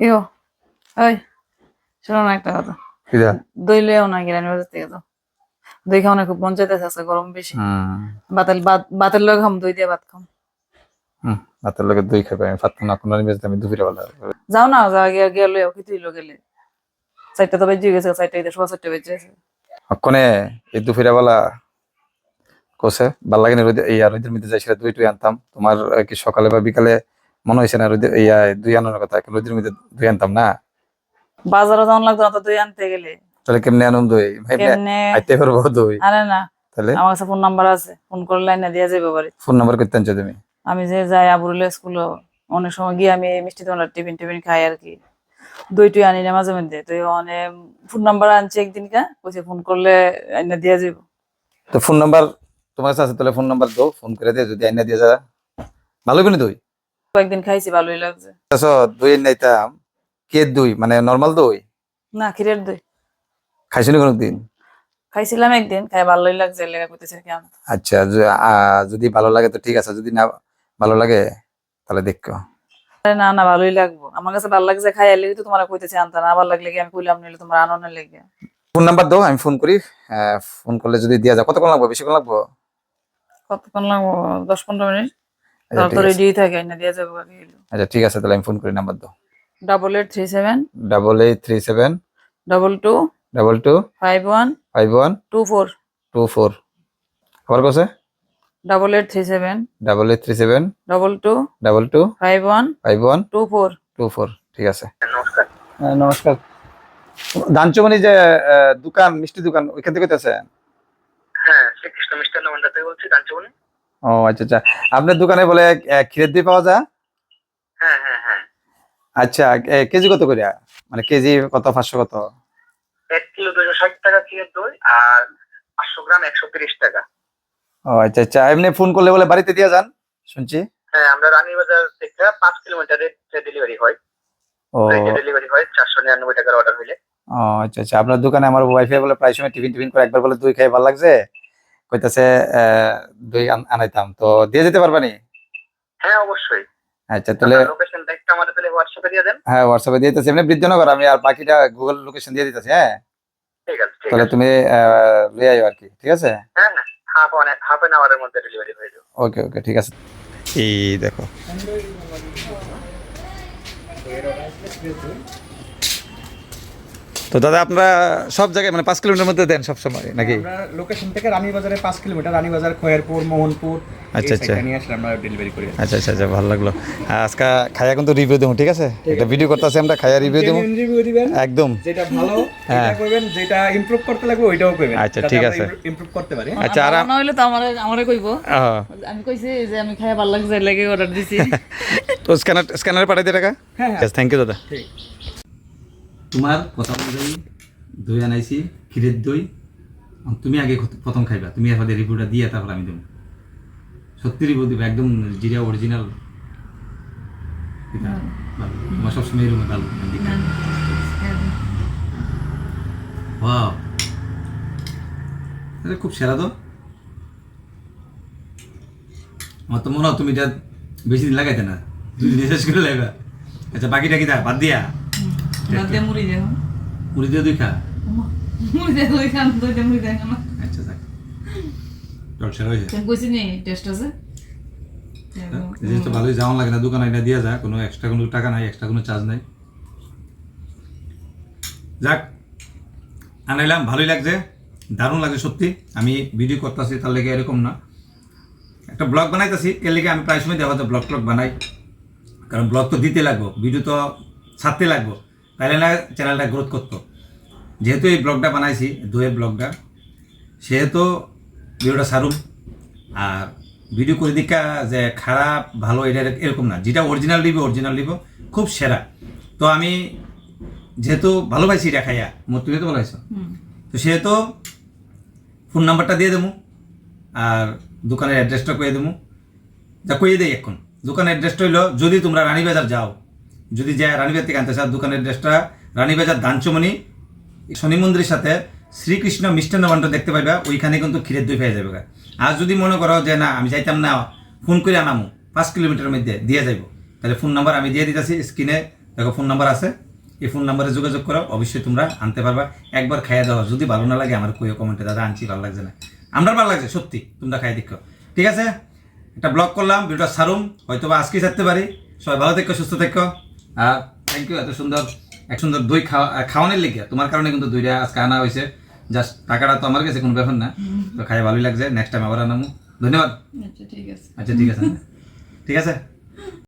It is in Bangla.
ইয়ো ওই শোনো না একটা কথা। দই লইও না গিরানি বাজার থেকে তো দই খাওয়া খুব চাইতেছে আজকে গরম বেশি। বাতাল ভাত খাম দই দিয়ে ভাত খাম। ভাতের লোকের দই খাবে আমি পারতাম না কোনো নিবেশ আমি দুপুরে বেলা যাও না যা গিয়া গিয়া লইও কি তুই গেলে চারটা তো বেজে গেছে চারটা ঈদের সোয়া চারটা বেজে গেছে অক্ষণে এই দুপুরে বেলা কোসে ভালো লাগে না এই আর রোদের মধ্যে যাই সেটা দুই টুই আনতাম। তোমার কি সকালে বা বিকালে মনে হয়েছে না এই দুই আনার কথা এখন রোদের মধ্যে দুই আনতাম না। বাজারে যাওয়ান লাগতো না তো দই আনতে গেলে। তাহলে কেমনে আনন্দ দই? আইতে পারব দই? আরে না তাহলে? আমার কাছে ফোন নাম্বার আছে ফোন করলে লাইনে দিয়ে যাবে বাড়ি। ফোন নাম্বার করতে আনছো তুমি? আমি যে যাই আবুরুলে স্কুল অনেক সময় গিয়ে আমি মিষ্টি তোমার টিফিন টিফিন খাই আর কি। দই টুই আনি না মাঝে মধ্যে তো অনেক ফোন নাম্বার আনছি একদিন কা কইছে ফোন করলে আইনা দিয়ে যাব তো ফোন নাম্বার তোমার কাছে আছে তাহলে ফোন নাম্বার দাও ফোন করে দিয়ে যদি আইনা দিয়ে যা ভালো করে দই? কয়েকদিন খাইছি ভালোই লাগছে। আচ্ছা দই নাইতাম কে দই? মানে নর্মাল দই? না ক্ষীরের দই। খাইছো নি কোনোদিন? খাইছিলাম একদিন খাই ভালোই লাগছে লেগা করতেছে কেমন আচ্ছা যদি ভালো লাগে তো ঠিক আছে যদি না ভালো লাগে তাহলে দেখো। না না ভালোই লাগবো। আমার কাছে ভালো লাগছে খাই আইলে তো তোমার কইতেছে আনতা। না ভালো লাগলে কি আমি কইলাম নিলে তোমার আনন্দ লেগে। ফোন নাম্বার দাও আমি ফোন করি। ফোন করলে যদি দেওয়া যায় কতক্ষণ লাগবে? বেশিক্ষণ লাগবো? কতক্ষণ লাগবো? দশ পনেরো মিনিট? তারপর থাকে দিয়ে যাব আচ্ছা ঠিক আছে তাহলে আমি ফোন করি নাম্বার দাও। Double eight three seven double eight three seven double two double two five one five one two four two four আবার কছে double eight three seven double eight three seven double two double two five one five one two four two four ঠিক আছে। হ্যাঁ, নমস্কার। দানচুমনি যে আহ, দোকান মিষ্টি দোকান ওইখান থেকে আছে হ্যাঁ শ্রীকৃষ্ণ মিষ্টান্ন ভান্ডার থেকে বলছি কাঞ্চবনি ও আচ্ছা আচ্ছা। আপনার দোকানে বলে ক্ষীরের দই পাওয়া যায়? হ্যাঁ হ্যাঁ হ্যাঁ। আচ্ছা কেজি কত করে? মানে কেজি কত পাঁচশো কত? এক কিলো দুশো ষাট টাকা ক্ষীরের দই আর পাঁচশো গ্রাম একশো তিরিশ টাকা। ও আচ্ছা আচ্ছা। এমনি ফোন করলে বলে বাড়িতে দিয়ে যান শুনছি। হ্যাঁ আমরা রানীবাজার থেকে পাঁচ কিলোমিটারের ডেলিভারি হয়। ও। ডেলিভারি হয় চারশো নিরানব্বই টাকার অর্ডার হইলে। ও আচ্ছা আচ্ছা। আপনার দোকানে আমার ওয়াইফাই বলে প্রায় সময় টিফিন টিফিন করে একবার বলে দুই খাই ভালো লাগছে? কইতাছে দই আনাইতাম। তো দিয়ে যেতে পারবানি হ্যাঁ অবশ্যই। আচ্ছা তাহলে লোকেশনটা একটু আমাদের তাহলে হোয়াটসঅ্যাপে দিয়ে দেন। হ্যাঁ হোয়াটসঅ্যাপে দিয়ে দিতেছি। এমনি বৃদ্ধনগর আমি আর বাকিটা গুগল লোকেশন দিয়ে দিতেছি হ্যাঁ? ঠিক আছে ঠিক তাহলে তুমি আহ, লিয়ে আইও আর কি ঠিক আছে? হ্যাঁ হ্যাঁ হাফ অন হাফ এন আওয়ারের মধ্যে ডেলিভারি হয়ে যাবে। ওকে ওকে ঠিক আছে। এই দেখো। তো দাদা আপনারা সব জায়গায় মানে পাঁচ কিলোমিটার মধ্যে দেন সব সময় নাকি? লোকেশন থেকে রানীবাজারে পাঁচ কিলোমিটার রানীবাজার খয়েরপুর মোহনপুর আচ্ছা, আচ্ছা। side নিয়ে আসলে আমরা ডেলিভারি করি। আচ্ছা আচ্ছা আচ্ছা ভালো লাগল। আর আজকে খাইয়া কিন্তু রিভিউ দেবো ঠিক আছে? একটা ভিডিও করতেছি আমরা খাইয়া রিভিউ দেবো। রিভিউ দিবেন একদম। যেটা ভালো হ্যাঁ। এটা করবেন যেটা ইমপ্রুভ করতে লাগবে ওইটাও করবেন। আচ্ছা, ঠিক আছে। ইমপ্রুভ করতে পারি। আচ্ছা, আর- না হইলে তো আমার আমারে কইবো। আমি কইছি যে আমি খাই ভালো লাগছে লেগে অর্ডার দিছি। তো স্ক্যানার স্ক্যানারে পাঠাই দিয়ে টাকা? হ্যাঁ হ্যাঁ। থ্যাংক ইউ দাদা। ঠিক। তোমার কথা অনুযায়ী দই আনাইছি ক্ষীরের দই। তুমি আগে প্রথম খাইবা তুমি এরপরে রিভিউটা দিয়ে তারপর আমি দেবো। সত্যি রিভিউ দিবে একদম জিরা অরিজিনাল তোমার সবসময় এরকম ভালো দিকে খুব সেরা তো। আমার তো মনে হয় তুমি এটা বেশি দিন লাগাইতে না দুই দিন শেষ করে লাগবা আচ্ছা বাকিটা কি দা বাদ দিয়া। মুড়ি মুড়ি দুই খা মুড়ি দই মুড়ি আচ্ছা কইছি নি টেস্ট আছে জিনিসটা ভালোই যাওয়ান লাগে না দোকানে এটা দিয়া যায় কোনো এক্সট্রা কোনো টাকা নাই এক্সট্রা কোনো চার্জ নাই যাক আনাইলাম ভালোই লাগছে? দারুণ লাগছে সত্যি। আমি ভিডিও করতেছি তার লেগে এরকম না। একটা ব্লগ বানাইতেছি এর লেগে আমি প্রায় সময় দেখাতে ব্লগ ট্লগ বানাই। কারণ ব্লগ তো দিতে লাগবো ভিডিও তো ছাড়তে লাগবো। তাহলে না চ্যানেলটা গ্রোথ করতো। যেহেতু এই ব্লগটা বানাইছি দুয়ের ব্লগটা সেহেতু ভিডিওটা সারুম। আর ভিডিও করে দেখা যে খারাপ ভালো এটা এরকম না। যেটা অরিজিনাল দিব অরিজিনাল দিব খুব সেরা। তো আমি যেহেতু ভালোবাসি এটা খাইয়া মোট তুমি তো ভালোবাসো তো সেহেতু ফোন নাম্বারটা দিয়ে দেবো আর দোকানের অ্যাড্রেসটা কয়ে দেবো। যা কয়ে দেই এখন। দোকানের অ্যাড্রেসটা হইল যদি তোমরা রানীবাজার যাও যদি যায় রানীবাজার থেকে আনতে চাও দোকানের অ্যাড্রেসটা রানীবাজার দানচমণি শনি মন্দিরের সাথে শ্রীকৃষ্ণ মিষ্টান্ন ভাণ্ডার দেখতে পাইবা, ওইখানে কিন্তু ক্ষীরের দই পেয়ে যাবে আর যদি মনে করো যে, না, আমি যাইতাম না, ফোন করে আনামো, পাঁচ কিলোমিটারের মধ্যে দিয়ে যাইব। তাহলে ফোন নাম্বার আমি দিয়ে দিতেছি, স্ক্রিনে দেখো ফোন নাম্বার আছে। এই ফোন নাম্বারে যোগাযোগ করো, অবশ্যই তোমরা আনতে পারবা। একবার খাইয়ে দেওয়া যদি ভালো না লাগে, আমার কইও কমেন্টে দাদা, আনছি, ভালো লাগছে না। আমরা ভালো লাগছে, সত্যি, তোমরা খাই দেখো। ঠিক আছে? একটা ব্লগ করলাম, ভিডিওটা সারুম হয়তো বা আজকেই ছাড়তে পারি। সবাই ভালো থেকো, সুস্থ থেকো। থ্যাংক ইউ এত সুন্দর এক সুন্দর দই খাওয়া খাওয়ানোর লেগে। তোমার কারণে কিন্তু দইটা আজকে আনা হয়েছে। জাস্ট টাকাটা তো আমার কাছে কোনো ব্যাপার না। তো খাই ভালোই লাগছে। নেক্সট টাইম আবার আনামু। ধন্যবাদ। আচ্ছা ঠিক আছে। আচ্ছা ঠিক আছে। ঠিক আছে।